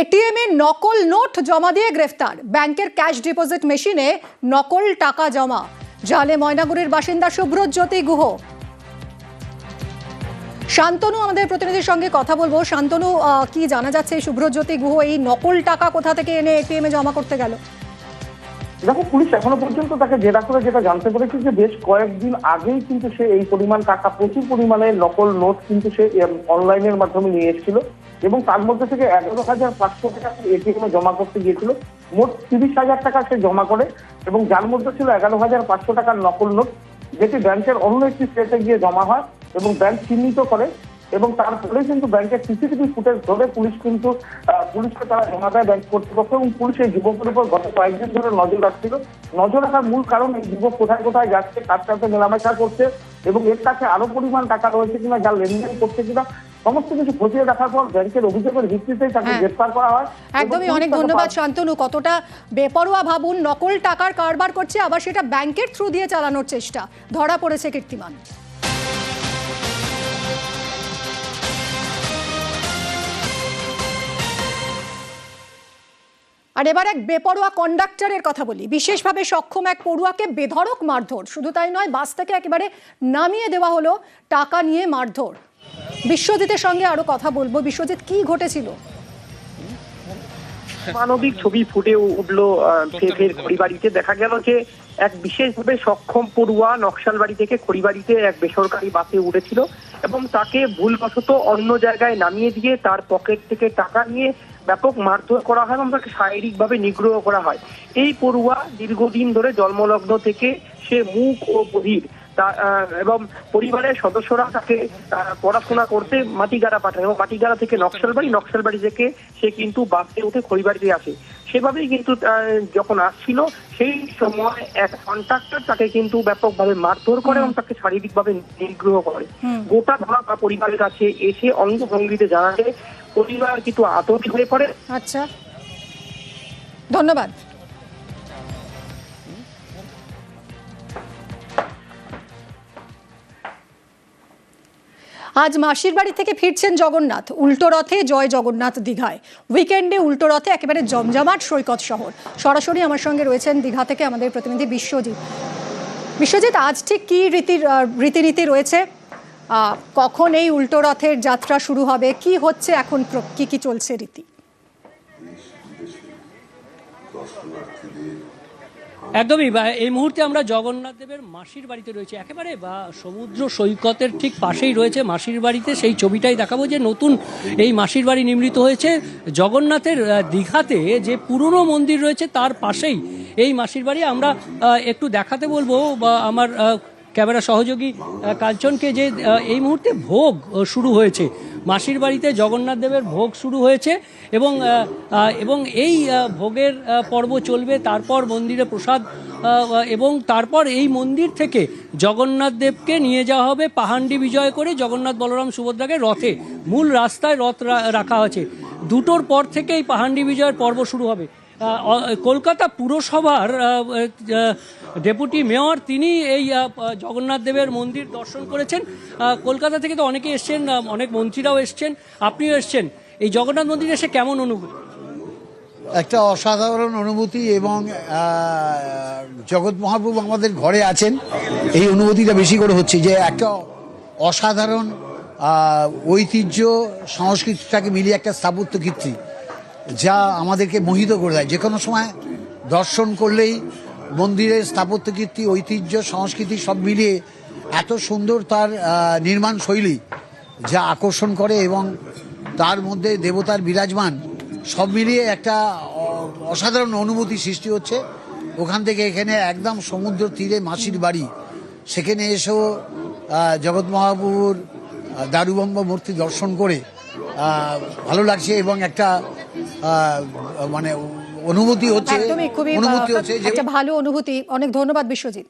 ATM এ নকল note জমা দিয়ে গ্রেফতার। ব্যাংকের ক্যাশ ডিপোজিট মেশিনে নকল টাকা জমা। জালে ময়নাগুড়ির বাসিন্দা সুব্রতজ্যোতি গুহ। শান্তনু, আমাদের প্রতিনিধির সঙ্গে কথা বলব। শান্তনু কি জানা যাচ্ছে? এই সুব্রতজ্যোতি গুহ, এই নকল টাকা কোথা থেকে এনে এটিএম এ জমা করতে গেল? দেখো, পুলিশ এখনও পর্যন্ত তাকে জেরা করে যেটা জানতে পেরেছে যে বেশ কয়েকদিন আগেই কিন্তু সে এই পরিমাণ টাকা, প্রচুর পরিমাণে নকল নোট কিন্তু সে অনলাইনের মাধ্যমে নিয়ে এসেছিল এবং তার মধ্যে থেকে এগারো হাজার পাঁচশো টাকা এটিএম জমা করতে গিয়েছিল। মোট তিরিশ হাজার টাকা সে জমা করে এবং যার মধ্যে ছিল এগারো হাজার পাঁচশো টাকার নকল নোট, যেটি ব্যাংকের অন্য একটি স্টেটে গিয়ে জমা হয় এবং ব্যাংক চিহ্নিত করে এবং তারপরে কিন্তু ব্যাংকের সিসিটিভি ফুটেজ ধরে পুলিশ কিন্তু পুলিশকে তারা জমা দেয় ব্যাংক কর্তৃপক্ষ এবং পুলিশ এই যুবকের উপর গত কয়েকদিন ধরে নজর রাখছিল। নজর রাখার মূল কারণ এই যুবক কোথায় কোথায় যাচ্ছে কার সাথে মেলামেশা করছে এবং এর কাছে আরও পরিমাণ টাকা রয়েছে কিনা যা লেনদেন করছে কিনা সমস্ত কিছু খতিয়ে দেখার পর ব্যাংকের অভিযোগের ভিত্তিতেই তাকে হ্যাঁ। গ্রেফতার করা হয় একদমই অনেক ধন্যবাদ শান্তনু। কতটা বেপরোয়া ভাবুন নকল টাকার কারবার করছে আবার সেটা ব্যাংকের থ্রু দিয়ে চালানোর চেষ্টা। ধরা পড়েছে কীর্তিমান। আর এবার এক বেপরোয়া কন্ডাক্টরের কথা বলি। বিশেষভাবে সক্ষম এক পড়ুয়াকে বেধড়ক মারধর। শুধু তাই নয় বাস থেকে একেবারে নামিয়ে দেওয়া হলো টাকা নিয়ে মারধর। বিশ্বজিতের সঙ্গে আরও কথা বলব। বিশ্বজিৎ কি ঘটেছিল? মানবিক ছবি ফুটে উঠল ফের খড়িবাড়িতে। দেখা গেল যে এক বিশেষভাবে সক্ষম পড়ুয়া নকশালবাড়ি থেকে খড়িবাড়িতে এক বেসরকারি বাসে উঠেছিল এবং তাকে ভুলবশত অন্য জায়গায় নামিয়ে দিয়ে তার পকেট থেকে টাকা নিয়ে ব্যাপক মারধর করা হয় এবং তাকে শারীরিকভাবে নিগ্রহ করা হয়। এই পড়ুয়া দীর্ঘদিন ধরে জন্মলগ্ন থেকে সে মুখ ও আহ, এবং পরিবারের সদস্যরা তাকে পড়াশোনা করতে মাটিগাড়া পাঠায় এবং মাটিগাড়া থেকে নকশাল নকশালবাড়ি নকশালবাড়ি থেকে সে কিন্তু বাসে উঠে খড়িবাড়িতে আসে। সেভাবেই কিন্তু যখন আসছিল সেই সময় এক কন্ট্রাক্টর তাকে কিন্তু ব্যাপকভাবে মারধর করে এবং তাকে শারীরিকভাবে নিগ্রহ করে। গোটা ধরা বা পরিবারের কাছে এসে অঙ্গভঙ্গিতে জানালে পরিবার কিন্তু আতঙ্কিত হয়ে পড়ে। আচ্ছা। ধন্যবাদ। আজ মাসির বাড়ি থেকে ফিরছেন জগন্নাথ। উল্টো রথে জয় জগন্নাথ দীঘায়। উইকেন্ডে উল্টো রথে একেবারে জমজমাট সৈকত শহর। সরাসরি আমার সঙ্গে রয়েছেন দীঘা থেকে আমাদের প্রতিনিধি বিশ্বজিৎ। বিশ্বজিৎ, আজ ঠিক কি রীতির রীতিনীতি রয়েছে? কখন এই উল্টো রথের যাত্রা শুরু হবে? কি হচ্ছে এখন কি কি চলছে রীতি? একদমই এই মুহূর্তে আমরা জগন্নাথ দেবের মাসির বাড়িতে রয়েছে। একেবারে, বা সমুদ্র সৈকতের ঠিক পাশেই রয়েছে মাসির বাড়িতে। সেই ছবিটাই দেখাবো যে নতুন এই মাসির বাড়ি নির্মিত হয়েছে। জগন্নাথের দীঘাতে যে পুরনো মন্দির রয়েছে, তার পাশেই এই মাসির বাড়ি। আমরা একটু দেখাতে বলব, বা আমার ক্যামেরা সহযোগী কাঞ্চনকে যে এই মুহূর্তে ভোগ শুরু হয়েছে। মাসির বাড়িতে জগন্নাথ দেবের ভোগ শুরু হয়েছে এবং এবং এই ভোগের পর্ব চলবে। তারপর মন্দিরে প্রসাদ এবং তারপর এই মন্দির থেকে জগন্নাথ দেবকে নিয়ে যাওয়া হবে। পাহান্ডি বিজয় করে জগন্নাথ বলরাম সুভদ্রাকে রথে, মূল রাস্তায় রথ রাখা আছে। দুটোর পর থেকে এই পাহান্ডি বিজয়ের পর্ব শুরু হবে। কলকাতা পুরসভার ডেপুটি মেয়র তিনি এই জগন্নাথ দেবের মন্দির দর্শন করেছেন। কলকাতা থেকে তো অনেকে এসছেন অনেক মন্ত্রীরাও এসছেন, আপনিও এসছেন। এই জগন্নাথ মন্দিরে এসে কেমন অনুভূতি? একটা অসাধারণ অনুভূতি এবং জগৎ মহাপ্রভু আমাদের ঘরে আছেন। এই অনুভূতিটা বেশি করে হচ্ছে যে একটা অসাধারণ ঐতিহ্য, সংস্কৃতিটাকে মিলিয়ে একটা স্থাপত্য কীর্তি। যা আমাদেরকে মোহিত করে দেয়। যে কোনো সময় দর্শন করলেই মন্দিরের স্থাপত্য কীর্তি, ঐতিহ্য, সংস্কৃতি সব মিলিয়ে এত সুন্দর তার নির্মাণ শৈলী যা আকর্ষণ করে এবং তার মধ্যে দেবতার বিরাজমান সব মিলিয়ে একটা অসাধারণ অনুভূতি সৃষ্টি হচ্ছে। ওখান থেকে এখানে একদম সমুদ্র তীরে মাসির বাড়ি। সেখানে এসেও জগৎ মহাপ্রভুর দারুবম্ব মূর্তি দর্শন করে ভালো লাগছে এবং একটা মানে অনুভূতি হচ্ছে একদমই খুবই অনুভূতি হচ্ছে একটা ভালো অনুভূতি। অনেক ধন্যবাদ বিশ্বজিৎ।